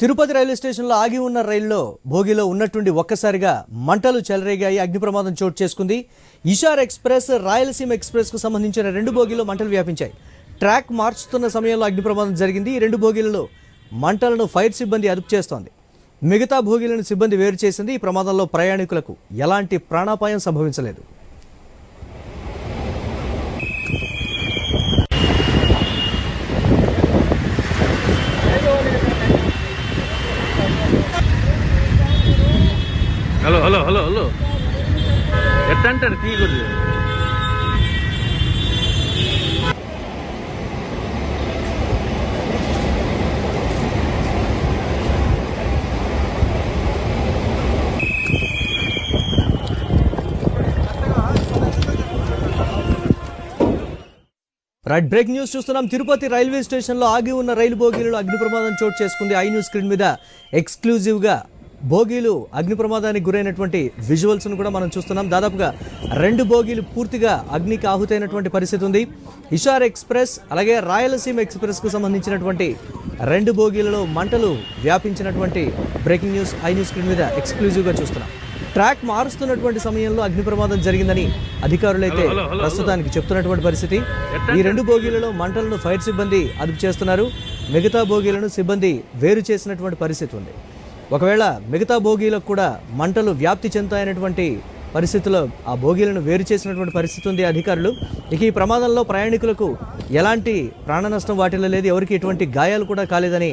Tirupati railway స్టేషన్లో ఆగి ఉన్న రైల్లో భోగిలో ఉన్నట్టుండి ఒక్కసారిగా మంటలు చెలరేగాయి అగ్ని ప్రమాదం చోటు చేసుకుంది. ఇషార్ ఎక్స్ప్రెస్ రాయలసీమ ఎక్స్ప్రెస్కు సంబంధించిన రెండు భోగిలో మంటలు వ్యాపించాయి. ట్రాక్ మార్చుతున్న సమయంలో అగ్ని ప్రమాదం జరిగింది. ఈ రెండు భోగిలలో మంటలను ఫైర్ సిబ్బంది అదుపు చేస్తోంది. మిగతా భోగిలను సిబ్బంది వేరు చేసింది. ఈ ప్రమాదంలో ప్రయాణికులకు ఎలాంటి ప్రాణాపాయం సంభవించలేదు. Hello hello hello. హలో ఎట్లా అంటారు తీయకూడదు రైట్ బ్రేక్ న్యూస్ చూస్తున్నాం. తిరుపతి రైల్వే స్టేషన్లో ఆగి ఉన్న రైలు బోగీలలో అగ్ని ప్రమాదం చోటు చేసుకుంది. ఐ న్యూస్ స్క్రీన్ మీద ఎక్స్క్లూజివ్గా బోగీలు అగ్ని ప్రమాదానికి గురైనటువంటి విజువల్స్ను కూడా మనం చూస్తున్నాం. దాదాపుగా రెండు బోగీలు పూర్తిగా అగ్నికి ఆహుతైనటువంటి పరిస్థితి ఉంది. ఇషార్ ఎక్స్ప్రెస్ అలాగే రాయలసీమ ఎక్స్ప్రెస్కు సంబంధించినటువంటి రెండు బోగీలలో మంటలు వ్యాపించినటువంటి breaking news I news screen మీద ఎక్స్క్లూజివ్గా చూస్తున్నాం. ట్రాక్ మారుస్తున్నటువంటి సమయంలో అగ్ని ప్రమాదం జరిగిందని అధికారులైతే. ప్రస్తుతానికి చెప్తున్నటువంటి పరిస్థితి. ఈ రెండు బోగీలలో మంటలను ఫైర్ సిబ్బంది అదుపు చేస్తున్నారు. మిగతా బోగీలను సిబ్బంది వేరు చేసినటువంటి పరిస్థితి ఉంది. ఒకవేళ మిగతా బోగీలకు కూడా మంటలు వ్యాప్తి చెందాయనటువంటి పరిస్థితిలో ఆ బోగీలను వేరు చేసినటువంటి పరిస్థితి ఉంది అధికారులు. ఇక ఈ ప్రమాదంలో ప్రయాణికులకు ఎలాంటి ప్రాణ నష్టం వాటిల్లో లేదు. ఎవరికి ఎటువంటి గాయాలు కూడా కాలేదని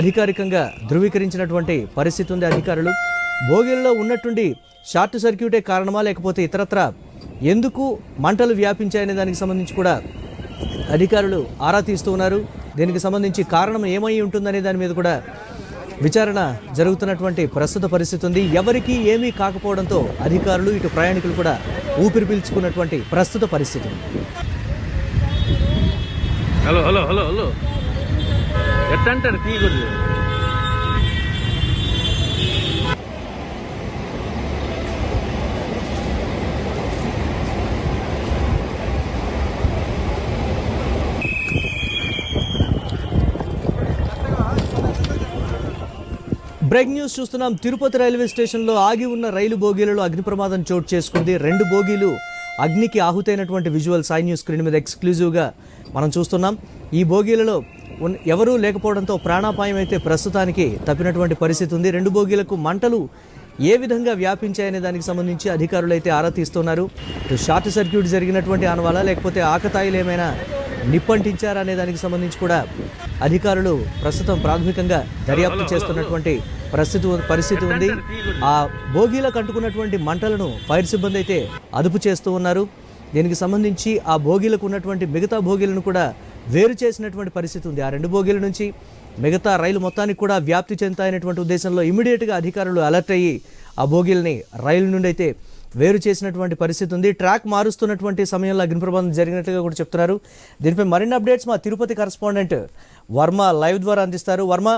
అధికారికంగా ధృవీకరించినటువంటి పరిస్థితి ఉంది అధికారులు. భోగిల్లో ఉన్నట్టుండి షార్ట్ సర్క్యూటే కారణమా లేకపోతే ఇతరత్ర ఎందుకు మంటలు వ్యాపించాయనే దానికి సంబంధించి కూడా అధికారులు ఆరా తీస్తూ ఉన్నారు. దీనికి సంబంధించి కారణం ఏమై ఉంటుందనే దాని మీద కూడా విచారణ జరుగుతున్నటువంటి ప్రస్తుత పరిస్థితి ఉంది. ఎవరికీ ఏమీ కాకపోవడంతో అధికారులు ఇటు ప్రయాణికులు కూడా ఊపిరి పీల్చుకున్నటువంటి ప్రస్తుత పరిస్థితి హలో హలో హలో హలో. ఎట్లా అంటారు బ్రేక్ న్యూస్ చూస్తున్నాం. తిరుపతి రైల్వే స్టేషన్లో ఆగి ఉన్న రైలు బోగీలలో అగ్ని ప్రమాదం చోటు చేసుకుంది. రెండు బోగీలు అగ్నికి ఆహుతైనటువంటి విజువల్స్ సాయి న్యూస్ స్క్రీన్ మీద ఎక్స్క్లూజివ్గా మనం చూస్తున్నాం. ఈ బోగీలలో ఎవరూ లేకపోవడంతో ప్రాణాపాయం అయితే ప్రస్తుతానికి తప్పినటువంటి పరిస్థితి ఉంది. రెండు బోగీలకు మంటలు ఏ విధంగా వ్యాపించాయనే దానికి సంబంధించి అధికారులు అయితే ఆరా తీస్తున్నారు. షార్ట్ సర్క్యూట్ జరిగినటువంటి ఆనవాలా లేకపోతే ఆకతాయిలు ఏమైనా నిప్పంటించారా అనే దానికి సంబంధించి కూడా అధికారులు ప్రస్తుతం ప్రాథమికంగా దర్యాప్తు చేస్తున్నటువంటి పరిస్థితి పరిస్థితి ఉంది. ఆ బోగీలకు అంటుకున్నటువంటి మంటలను ఫైర్ సిబ్బంది అయితే అదుపు చేస్తూ ఉన్నారు. దీనికి సంబంధించి ఆ భోగిలకు ఉన్నటువంటి మిగతా భోగిలను కూడా వేరు చేసినటువంటి పరిస్థితి ఉంది. ఆ రెండు భోగిల నుంచి మిగతా రైలు మొత్తానికి కూడా వ్యాప్తి చెందుతాయనేటువంటి ఉద్దేశంలో ఇమీడియట్గా అధికారులు అలర్ట్ అయ్యి ఆ భోగిల్ని రైలు నుండి అయితే వేరు చేసినటువంటి పరిస్థితి ఉంది. ట్రాక్ మారుస్తున్నటువంటి సమయంలో అగ్ని ప్రమాదం జరిగినట్టుగా కూడా చెప్తున్నారు. దీనిపై మరిన్ని అప్డేట్స్ మా తిరుపతి కరస్పాండెంట్ వర్మ లైవ్ ద్వారా అందిస్తారు. వర్మ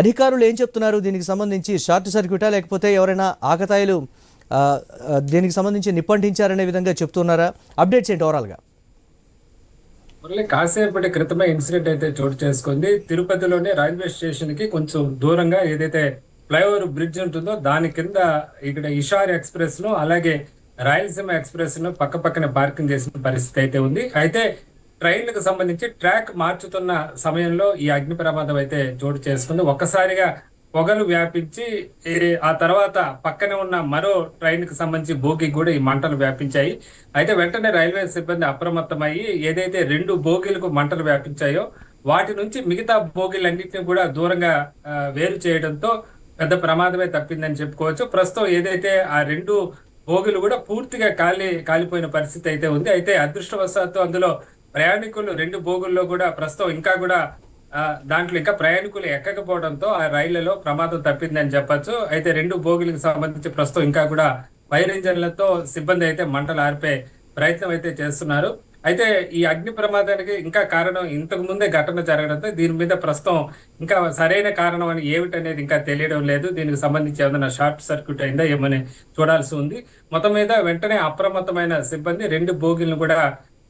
అధికారులు ఏం చెప్తున్నారు? దీనికి సంబంధించి షార్ట్ సర్క్యూటా? లేకపోతే ఎవరైనా ఆకతాయిలు దీనికి సంబంధించి నిప్పంటించారనే విధంగా చెప్తున్నారా? అప్డేట్స్ ఏంటి ఓవరాల్గా? మళ్ళీ కాసేపటి క్రితమే ఇన్సిడెంట్ అయితే చోటు చేసుకుంది. తిరుపతిలోని రైల్వే స్టేషన్కి కొంచెం దూరంగా ఏదైతే ఫ్లైఓవర్ బ్రిడ్జ్ ఉంటుందో దాని కింద ఇక్కడ ఇషార్ ఎక్స్ప్రెస్ను అలాగే రాయలసీమ ఎక్స్ప్రెస్ను పక్క పక్కన పార్కింగ్ చేసిన పరిస్థితి అయితే ఉంది. అయితే ట్రైన్లకు సంబంధించి ట్రాక్ మార్చుతున్న సమయంలో ఈ అగ్ని ప్రమాదం అయితే చోటు చేసుకుంది. ఒక్కసారిగా పొగలు వ్యాపించి ఆ తర్వాత పక్కనే ఉన్న మరో ట్రైన్కి సంబంధించి బోగి కూడా ఈ మంటలు వ్యాపించాయి. అయితే వెంటనే రైల్వే సిబ్బంది అప్రమత్తమయ్యి ఏదైతే రెండు బోగీలకు మంటలు వ్యాపించాయో వాటి నుంచి మిగతా బోగీలన్నింటినీ కూడా దూరంగా వేరు చేయడంతో పెద్ద ప్రమాదమే తప్పిందని చెప్పుకోవచ్చు. ప్రస్తుతం ఏదైతే ఆ రెండు బోగీలు కూడా పూర్తిగా కాలి కాలిపోయిన పరిస్థితి అయితే ఉంది. అయితే అదృష్టవశాత్తు అందులో ప్రయాణికులు రెండు బోగుల్లో కూడా ప్రస్తుతం ఇంకా కూడా దాంట్లో ఇంకా ప్రయాణికులు ఎక్కకపోవడంతో ఆ రైళ్ళలో ప్రమాదం తప్పిందని చెప్పొచ్చు. అయితే రెండు బోగిలకు సంబంధించి ప్రస్తుతం ఇంకా కూడా ఫైర్ ఇంజన్లతో సిబ్బంది అయితే మంటలు ఆర్పే ప్రయత్నం అయితే చేస్తున్నారు. అయితే ఈ అగ్ని ప్రమాదానికి ఇంకా కారణం ఇంతకు ముందే ఘటన జరగడంతో దీని మీద ప్రస్తుతం ఇంకా సరైన కారణం అని ఏమిటనేది ఇంకా తెలియడం లేదు. దీనికి సంబంధించి ఏమైనా షార్ట్ సర్క్యూట్ అయిందా ఏమని చూడాల్సి ఉంది. మొత్తం మీద వెంటనే అప్రమత్తమైన సిబ్బంది రెండు బోగిలను కూడా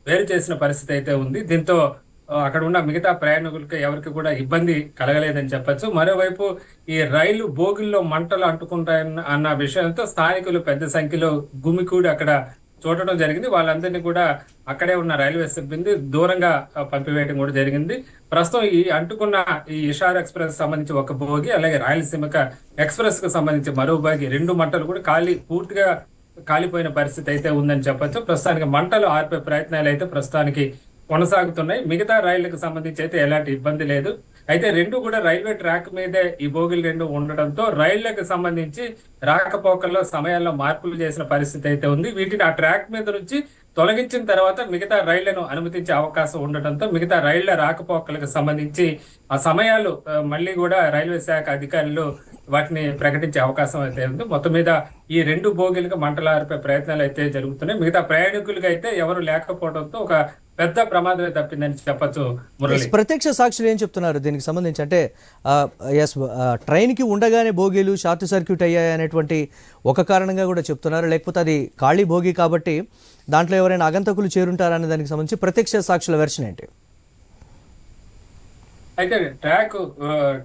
వేరు చేసిన పరిస్థితి అయితే ఉంది. దీంతో అక్కడ ఉన్న మిగతా ప్రయాణికులకి ఎవరికి కూడా ఇబ్బంది కలగలేదని చెప్పచ్చు. మరోవైపు ఈ రైలు బోగిల్లో మంటలు అంటుకుంటాయన్న అన్న విషయంతో స్థానికులు పెద్ద సంఖ్యలో గుమికూడి అక్కడ చూడటం జరిగింది. వాళ్ళందరినీ కూడా అక్కడే ఉన్న రైల్వే సిబ్బంది దూరంగా పంపివేయడం కూడా జరిగింది. ప్రస్తుతం ఈ అంటుకున్న ఈ ఇషార్ ఎక్స్ప్రెస్ సంబంధించి ఒక బోగి అలాగే రాయలసీమక ఎక్స్ప్రెస్కు సంబంధించి మరో బోగి. రెండు మంటలు కూడా ఖాళీ పూర్తిగా కాలిపోయిన పరిస్థితి అయితే ఉందని చెప్పొచ్చు. ప్రస్తుతానికి మంటలు ఆర్పే ప్రయత్నాలు అయితే ప్రస్తుతానికి కొనసాగుతున్నాయి. మిగతా రైళ్ళకు సంబంధించి అయితే ఎలాంటి ఇబ్బంది లేదు. అయితే రెండు కూడా రైల్వే ట్రాక్ మీదే ఈ బోగిలు రెండు ఉండడంతో రైళ్ళకు సంబంధించి రాకపోకల్లో సమయాల్లో మార్పులు చేసిన పరిస్థితి అయితే ఉంది. వీటిని ఆ ట్రాక్ మీద నుంచి తొలగించిన తర్వాత మిగతా రైళ్ళను అనుమతించే అవకాశం ఉండటంతో మిగతా రైళ్ళ రాకపోకలకు సంబంధించి ఆ సమయాలు మళ్ళీ కూడా రైల్వే శాఖ అధికారులు వాటిని ప్రకటించే అవకాశం అయితే ఉంది. మొత్తం మీద ఈ రెండు భోగిలుగా మంటలు ఆర్పే ప్రయత్నాలు అయితే జరుగుతున్నాయి. మిగతా ప్రయాణికులకు అయితే ఎవరు లేకపోవడంతో ఒక పెద్ద ప్రమాదమే తప్పిందని చెప్పొచ్చు ప్రత్యక్ష సాక్షులు ఏం చెప్తున్నారు? దీనికి సంబంధించి అంటే ఎస్ ట్రైన్కి ఉండగానే బోగీలు షార్ట్ సర్క్యూట్ అయ్యాయి అనేటువంటి ఒక కారణంగా కూడా చెప్తున్నారు. లేకపోతే అది ఖాళీ భోగి కాబట్టి దాంట్లో ఎవరైనా అగంతకులు చేరుంటారనే దానికి సంబంధించి ప్రత్యక్ష సాక్షుల వెర్షన్ ఏంటి? అయితే ట్రాక్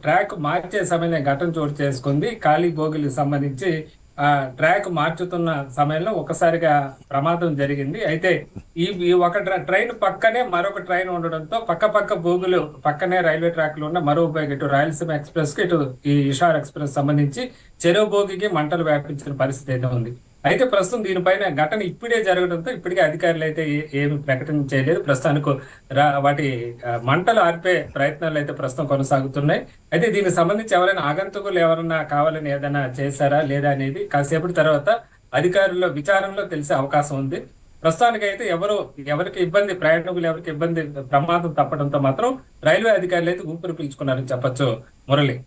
ట్రాక్ మార్చే సమయంలో ఘటన చోటు చేసుకుంది. ఖాళీ బోగిలకు సంబంధించి ఆ ట్రాక్ మార్చుతున్న సమయంలో ఒకసారిగా ప్రమాదం జరిగింది. అయితే ఈ ఈ ఒక ట్ర- ట్రైన్ పక్కనే మరొక ట్రైన్ ఉండడంతో పక్క పక్క బోగులు పక్కనే రైల్వే ట్రాక్లో ఉన్న మరో బోగి ఇటు రాయలసీమ ఎక్స్ప్రెస్కి ఇటు ఈ ఇషార్ ఎక్స్ప్రెస్ సంబంధించి చెరో భోగికి మంటలు వ్యాపించిన పరిస్థితి అయితే ఉంది. అయితే ప్రస్తుతం దీనిపైన ఘటన ఇప్పుడే జరగడంతో ఇప్పటికే అధికారులు అయితే ఏమి ప్రకటన చేయలేదు. ప్రస్తుతానికి రా- వాటి మంటలు ఆర్పే ప్రయత్నాలు అయితే ప్రస్తుతం కొనసాగుతున్నాయి. అయితే దీనికి సంబంధించి ఎవరైనా ఆగంతుకులు ఎవరైనా కావాలని ఏదైనా చేశారా లేదా అనేది కాసేపటి తర్వాత అధికారుల విచారణలో తెలిసే అవకాశం ఉంది. ప్రస్తుతానికి అయితే ఎవరు ఎవరికి ఇబ్బంది ప్రయాణికులు ఎవరికి ఇబ్బంది ప్రమాదం తప్పడంతో మాత్రం రైల్వే అధికారులు అయితే ఊపిరి పీల్చుకున్నారని చెప్పొచ్చు మురళి.